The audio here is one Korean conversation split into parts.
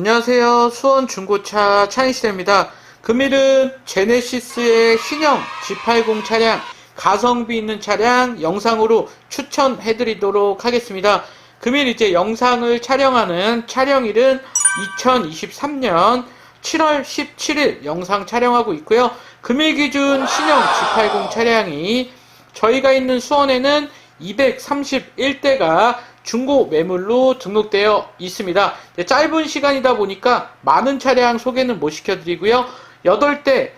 안녕하세요. 수원 중고차 차인시대입니다. 금일은 제네시스의 신형 G80 차량, 가성비 있는 차량 영상으로 추천해드리도록 하겠습니다. 금일 이제 영상을 촬영하는 촬영일은 2023년 7월 17일 영상 촬영하고 있고요. 금일 기준 신형 G80 차량이 저희가 있는 수원에는 231대가 중고 매물로 등록되어 있습니다. 짧은 시간이다 보니까 많은 차량 소개는 못 시켜드리고요. 8대,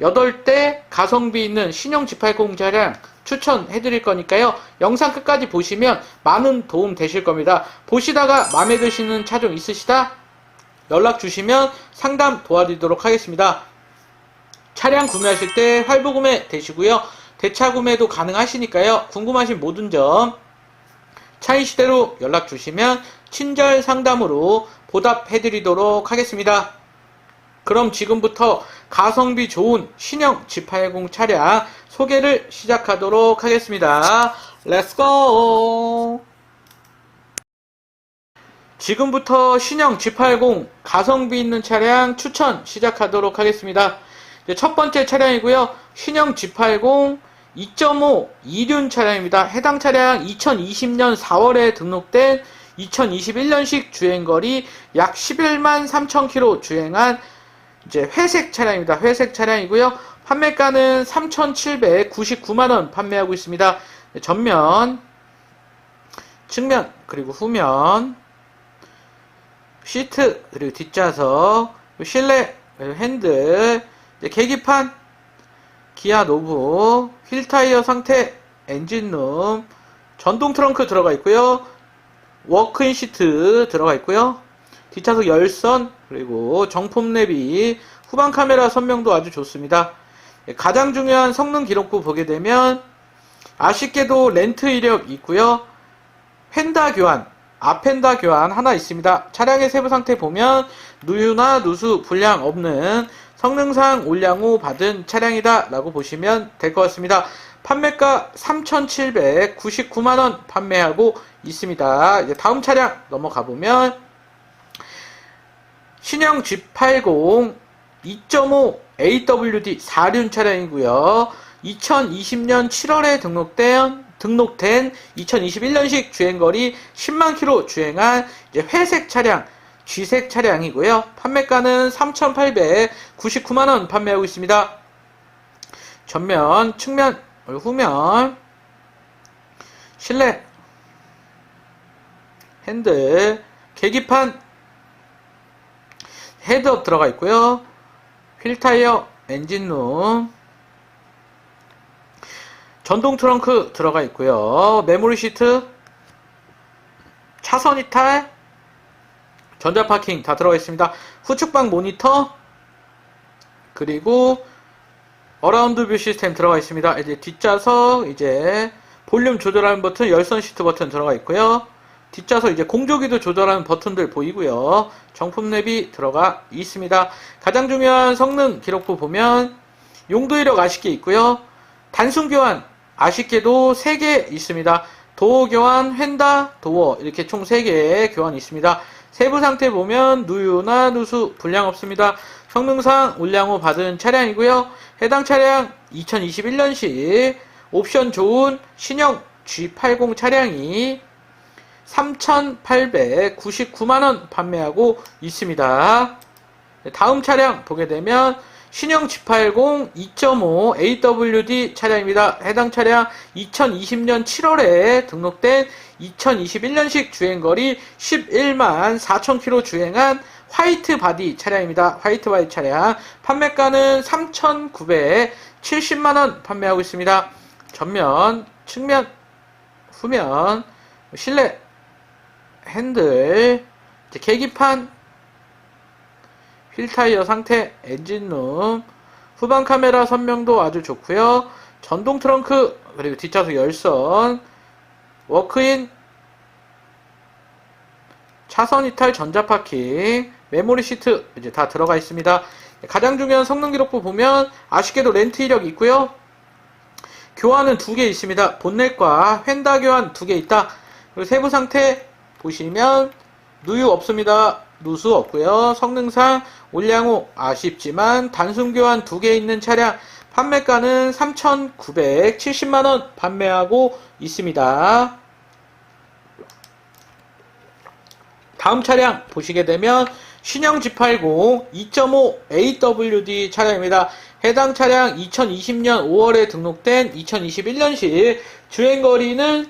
8대 가성비 있는 신형 G80 차량 추천해 드릴 거니까요. 영상 끝까지 보시면 많은 도움 되실 겁니다. 보시다가 마음에 드시는 차종 있으시다? 연락 주시면 상담 도와드리도록 하겠습니다. 차량 구매하실 때 할부 구매 되시고요. 대차 구매도 가능하시니까요. 궁금하신 모든 점 차이 시대로 연락 주시면 친절 상담으로 보답해 드리도록 하겠습니다. 그럼 지금부터 가성비 좋은 신형 G80 차량 소개를 시작하도록 하겠습니다. 렛츠고! 지금부터 신형 G80 가성비 있는 차량 추천 시작하도록 하겠습니다. 첫 번째 차량이고요. 신형 G80 2.5 이륜 차량입니다. 해당 차량 2020년 4월에 등록된 2021년식 주행거리 약 11만 3천 킬로 주행한 이제 회색 차량입니다. 회색 차량이고요. 판매가는 3,799만 원 판매하고 있습니다. 전면, 측면, 그리고 후면, 시트, 그리고 뒷좌석, 실내, 핸들, 계기판, 기아 노브, 휠타이어 상태, 엔진룸, 전동 트렁크 들어가 있고요. 워크인 시트 들어가 있고요. 뒷차석 열선, 그리고 정품 내비, 후방 카메라 선명도 아주 좋습니다. 예, 가장 중요한 성능 기록부 보게 되면 아쉽게도 렌트 이력 있고요. 펜다 교환, 앞펜다 교환 하나 있습니다. 차량의 세부 상태 보면 누유나 누수 불량 없는 성능상 올량 후 받은 차량이다 라고 보시면 될 것 같습니다. 판매가 3,799만원 판매하고 있습니다. 이제 다음 차량 넘어가 보면 신형 G80 2.5 AWD 4륜 차량이고요. 2020년 7월에 등록된 등록된 2021년식 주행거리 10만 킬로 주행한 회색 차량 G색 차량이고요. 판매가는 3,899만 원 판매하고 있습니다. 전면, 측면, 후면, 실내, 핸들, 계기판, 헤드업 들어가 있고요. 휠타이어, 엔진룸, 전동 트렁크 들어가 있고요. 메모리 시트, 차선 이탈, 전자 파킹 다 들어가 있습니다. 후측방 모니터, 그리고 어라운드 뷰 시스템 들어가 있습니다. 이제 뒷좌석, 이제 볼륨 조절하는 버튼, 열선 시트 버튼 들어가 있고요. 뒷좌석 이제 공조기도 조절하는 버튼들 보이고요. 정품 랩이 들어가 있습니다. 가장 중요한 성능 기록부 보면 용도 이력 아쉽게 있고요. 단순 교환 아쉽게도 3개 있습니다. 도어 교환, 휀다, 도어 이렇게 총 3개의 교환이 있습니다. 세부 상태 보면 누유나 누수 불량 없습니다. 성능상 올량 후 받은 차량이고요. 해당 차량 2021년식 옵션 좋은 신형 G80 차량이 3,899만원 판매하고 있습니다. 다음 차량 보게 되면 신형 G80 2.5 AWD 차량입니다. 해당 차량 2020년 7월에 등록된 2021년식 주행거리 11만 4천 킬로 주행한 화이트 바디 차량입니다. 화이트 바디 차량 판매가는 3,970만 원 판매하고 있습니다. 전면, 측면, 후면, 실내, 핸들, 계기판, 휠타이어 상태, 엔진룸, 후방 카메라 선명도 아주 좋고요. 전동 트렁크, 그리고 뒷좌석 열선, 워크인, 차선 이탈 전자 파킹, 메모리 시트 이제 다 들어가 있습니다. 가장 중요한 성능 기록부 보면 아쉽게도 렌트 이력 있고요. 교환은 두 개 있습니다. 본넷과 휀다 교환 두 개 있다. 그리고 세부 상태 보시면 누유 없습니다. 누수 없고요. 성능상 올량호 아쉽지만 단순 교환 두 개 있는 차량 판매가는 3,970만원 판매하고 있습니다. 다음 차량 보시게 되면 신형 G80 2.5 AWD 차량입니다. 해당 차량 2020년 5월에 등록된 2021년식 주행거리는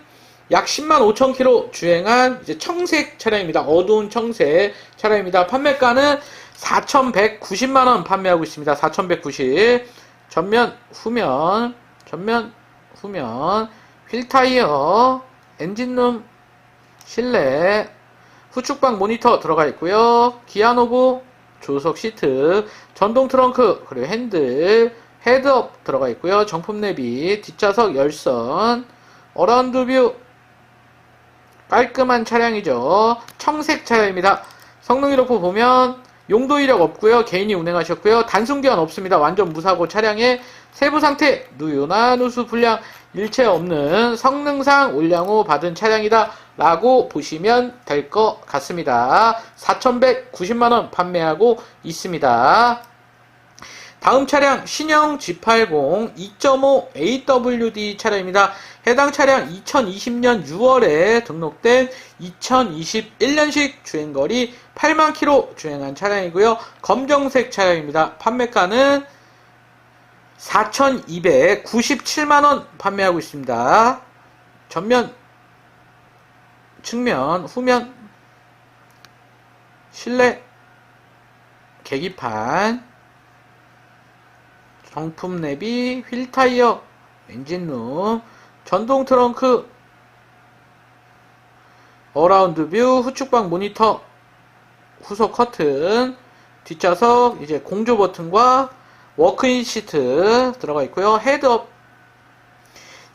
약 10만 5천 킬로 주행한 이제 청색 차량입니다. 어두운 청색 차량입니다. 판매가는 4,190만 원 판매하고 있습니다. 4,190. 전면, 후면, 전면, 후면, 휠 타이어, 엔진룸, 실내, 후측방 모니터 들어가 있고요. 기아 노브, 조석 시트, 전동 트렁크, 그리고 핸들, 헤드업 들어가 있고요. 정품 내비, 뒷좌석 열선, 어라운드 뷰, 깔끔한 차량이죠. 청색 차량입니다. 성능 이력부 보면 용도 이력 없고요. 개인이 운행하셨고요. 단순 교환 없습니다. 완전 무사고 차량의 세부 상태 누유나 누수 불량 일체 없는 성능상 올량 후 받은 차량이다 라고 보시면 될 것 같습니다. 4,190만원 판매하고 있습니다. 다음 차량 신형 G80 2.5 AWD 차량입니다. 해당 차량 2020년 6월에 등록된 2021년식 주행거리 8만 킬로 주행한 차량이고요. 검정색 차량입니다. 판매가는 4,297만원 판매하고 있습니다. 전면, 측면, 후면, 실내, 계기판, 정품 내비, 휠 타이어, 엔진룸, 전동 트렁크, 어라운드 뷰, 후측방 모니터, 후속 커튼, 뒷좌석 이제 공조 버튼과 워크인 시트 들어가 있고요. 헤드업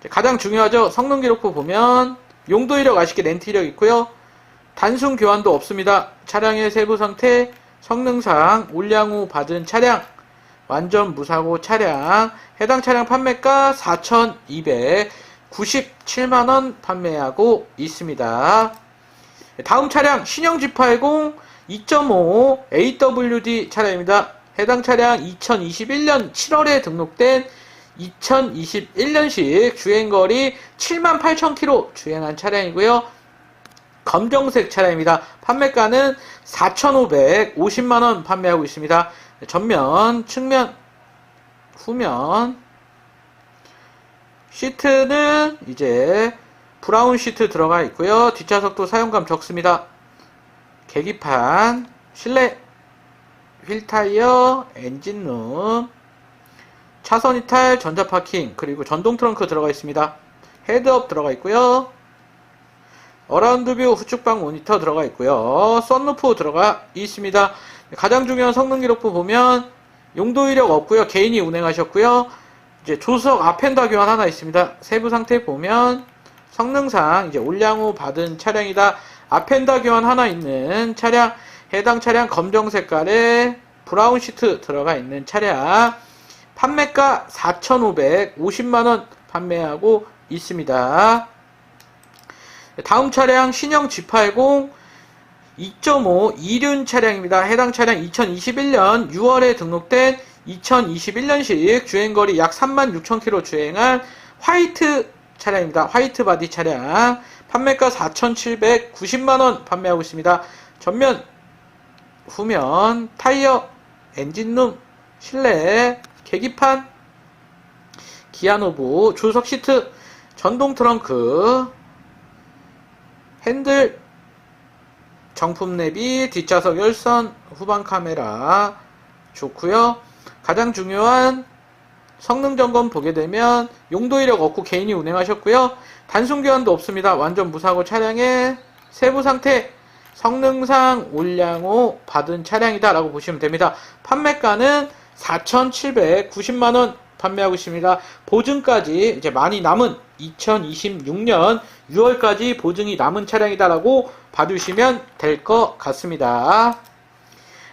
가장 중요하죠. 성능 기록부 보면 용도 이력 아쉽게 렌트 이력 있고요. 단순 교환도 없습니다. 차량의 세부 상태, 성능상 올량 후 받은 차량, 완전 무사고 차량, 해당 차량 판매가 4,297만원 판매하고 있습니다. 다음 차량 신형 G80 2.5 AWD 차량입니다. 해당 차량 2021년 7월에 등록된 2021년식 주행거리 78,000km 주행한 차량이고요. 검정색 차량입니다. 판매가는 4,550만원 판매하고 있습니다. 전면, 측면, 후면, 시트는 이제 브라운 시트 들어가 있고요. 뒷좌석도 사용감 적습니다. 계기판, 실내, 휠 타이어, 엔진룸, 차선 이탈, 전자 파킹, 그리고 전동 트렁크 들어가 있습니다. 헤드업 들어가 있고요. 어라운드 뷰 후측방 모니터 들어가 있고요. 썬루프 들어가 있습니다. 가장 중요한 성능 기록부 보면 용도 이력 없고요. 개인이 운행하셨고요. 이제 조석 아펜다 교환 하나 있습니다. 세부 상태 보면 성능상 이제 올량 후 받은 차량이다. 아펜다 교환 하나 있는 차량, 해당 차량 검정 색깔의 브라운 시트 들어가 있는 차량, 판매가 4,550만원 판매하고 있습니다. 다음 차량 신형 G80 2.5 이륜 차량입니다. 해당 차량 2021년 6월에 등록된 2021년식 주행거리 약 36,000km 주행한 화이트 차량입니다. 화이트 바디 차량 판매가 4,790만원 판매하고 있습니다. 전면, 후면, 타이어, 엔진룸, 실내, 계기판, 기아노브, 조석 시트, 전동 트렁크, 핸들, 정품 내비, 뒷좌석 열선, 후방 카메라 좋고요. 가장 중요한 성능 점검 보게 되면 용도 이력 없고 개인이 운행하셨고요. 단순 교환도 없습니다. 완전 무사고 차량의 세부 상태 성능상 올량호 받은 차량이다 라고 보시면 됩니다. 판매가는 4,790만원 판매하고 있습니다. 보증까지 이제 많이 남은 2026년 6월까지 보증이 남은 차량이다라고 봐주시면 될 것 같습니다.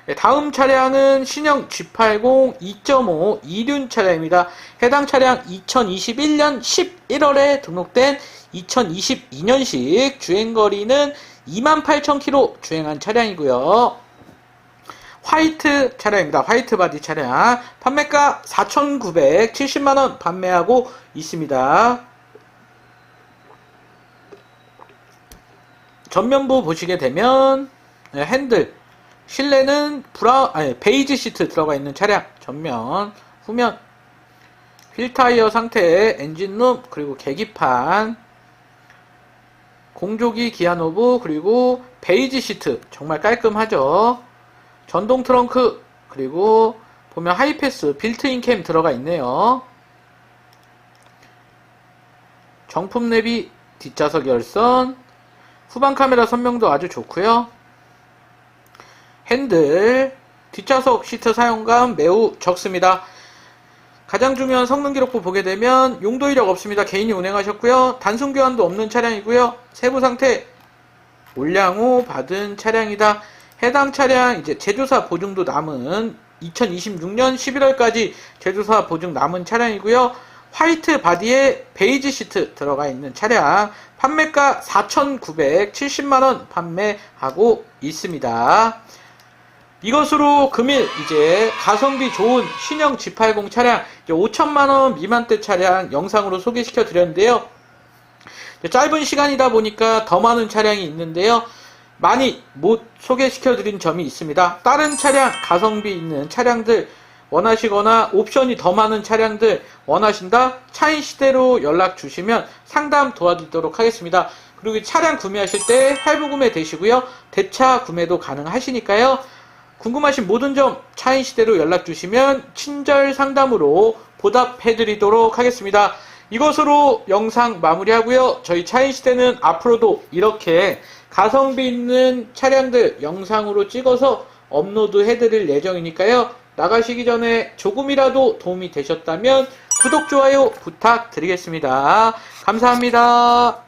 네, 다음 차량은 신형 G80 2.5 이륜 차량입니다. 해당 차량 2021년 11월에 등록된 2022년식 주행거리는 28,000km 주행한 차량이고요. 화이트 차량입니다. 화이트 바디 차량. 판매가 4,970만원 판매하고 있습니다. 전면부 보시게 되면 네, 핸들. 실내는 브라 아니 베이지 시트 들어가 있는 차량. 전면 후면. 휠 타이어 상태 엔진룸 그리고 계기판. 공조기 기아 노브 그리고 베이지 시트. 정말 깔끔하죠? 전동 트렁크 그리고 보면 하이패스 빌트인 캠 들어가 있네요. 정품 내비 뒷좌석 열선 후방 카메라 선명도 아주 좋고요 핸들 뒷좌석 시트 사용감 매우 적습니다 가장 중요한 성능 기록부 보게 되면 용도 이력 없습니다. 개인이 운행하셨고요. 단순 교환도 없는 차량이고요. 세부 상태 올량 후 받은 차량이다. 해당 차량 이제 제조사 보증도 남은 2026년 11월까지 제조사 보증 남은 차량이고요. 화이트 바디에 베이지 시트 들어가 있는 차량 판매가 4,970만원 판매하고 있습니다. 이것으로 금일 이제 가성비 좋은 신형 G80 차량 5천만원 미만대 차량 영상으로 소개시켜 드렸는데요. 짧은 시간이다 보니까 더 많은 차량이 있는데요. 많이 못 소개시켜 드린 점이 있습니다. 다른 차량 가성비 있는 차량들 원하시거나 옵션이 더 많은 차량들 원하신다? 차인 시대로 연락 주시면 상담 도와드리도록 하겠습니다. 그리고 이 차량 구매하실 때 할부 구매 되시고요. 대차 구매도 가능하시니까요. 궁금하신 모든 점 차인 시대로 연락 주시면 친절 상담으로 보답해 드리도록 하겠습니다. 이것으로 영상 마무리하고요. 저희 차인 시대는 앞으로도 이렇게 가성비 있는 차량들 영상으로 찍어서 업로드 해 드릴 예정이니까요. 나가시기 전에 조금이라도 도움이 되셨다면 구독, 좋아요 부탁드리겠습니다. 감사합니다.